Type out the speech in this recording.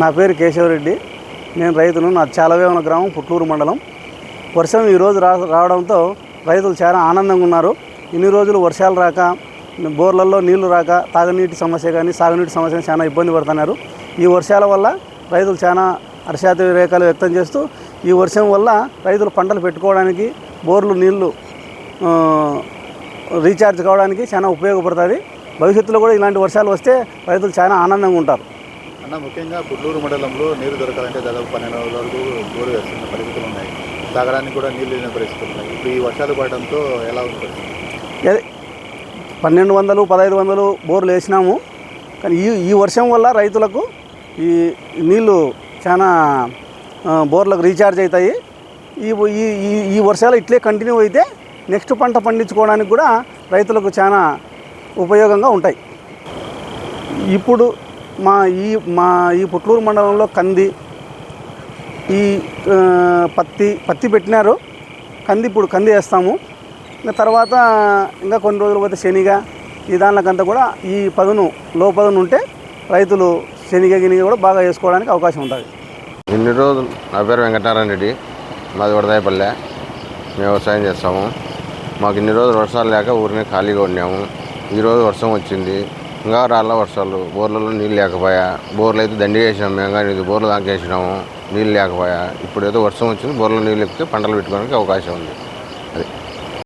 నా పేరు కేశవరెడ్డి. నేను రైతును నా చాలవేవన గ్రామం పుట్లూరు మండలం. వర్షం ఈరోజు రా రావడంతో రైతులు చాలా ఆనందంగా ఉన్నారు. ఇన్ని రోజులు వర్షాలు రాక బోర్లలో నీళ్ళు రాక తాగునీటి సమస్య కానీ సాగునీటి సమస్య కానీ చాలా ఇబ్బంది పడుతున్నారు. ఈ వర్షాల వల్ల రైతులు చాలా హర్షాతిరేకాలు వ్యక్తం చేస్తూ ఈ వర్షం వల్ల రైతులు పంటలు పెట్టుకోవడానికి బోర్లు నీళ్ళు రీఛార్జ్ కావడానికి చాలా ఉపయోగపడుతుంది. భవిష్యత్తులో కూడా ఇలాంటి వర్షాలు వస్తే రైతులు చాలా ఆనందంగా ఉంటారు. అన్న ముఖ్యంగా పుట్లూరు మండలంలో నీరు దొరకాలంటే దాదాపు పన్నెండు రోజుల వరకు బోరు వేస్తున్న పరిస్థితులు ఉన్నాయి. తాగడానికి కూడా నీళ్ళు లేని పరిస్థితులు ఉన్నాయి. ఇప్పుడు ఈ వర్షాలు పడడంతో ఎలా ఉంటుంది పన్నెండు వందలు పదహైదు వందలు బోర్లు వేసినాము. కానీ ఈ ఈ వర్షం వల్ల రైతులకు ఈ నీళ్ళు చాలా బోర్లకు రీఛార్జ్ అవుతాయి. ఈ ఈ- ఈ వర్షాలు ఇట్లే కంటిన్యూ అయితే నెక్స్ట్ పంట పండించుకోవడానికి కూడా రైతులకు చాలా ఉపయోగంగా ఉంటాయి. ఇప్పుడు మా ఈ మా ఈ పుట్లూరు మండలంలో కంది ఈ పత్తి పత్తి పెట్టినారు. కంది ఇప్పుడు కంది వేస్తాము. ఇంకా తర్వాత ఇంకా కొన్ని రోజులు పోతే శనిగ ఈ దానికంతా కూడా ఈ పదును లో పదును ఉంటే రైతులు శనిగ గినిగ కూడా బాగా వేసుకోవడానికి అవకాశం ఉంటుంది. ఇన్ని రోజులు నా పేరు వెంకటారాయణ రెడ్డి. మాది వడదాయపల్లె. మేము వ్యవసాయం చేస్తాము. మాకు ఇన్ని రోజులు వర్షాలు లేక ఊరినే ఖాళీగా ఉన్నాము ఈరోజు వర్షం వచ్చింది. ఇంకా రాళ్ళ వర్షాలు బోర్లలో నీళ్ళు లేకపోయా. బోర్లు అయితే దండి వేసినాం మేము కానీ ఇది బోర్లు దాకా వేసినాము నీళ్ళు లేకపోయా. ఇప్పుడు ఏదో వర్షం వచ్చింది బోర్లో నీళ్ళు ఎక్కితే పంటలు పెట్టుకోవడానికి అవకాశం ఉంది.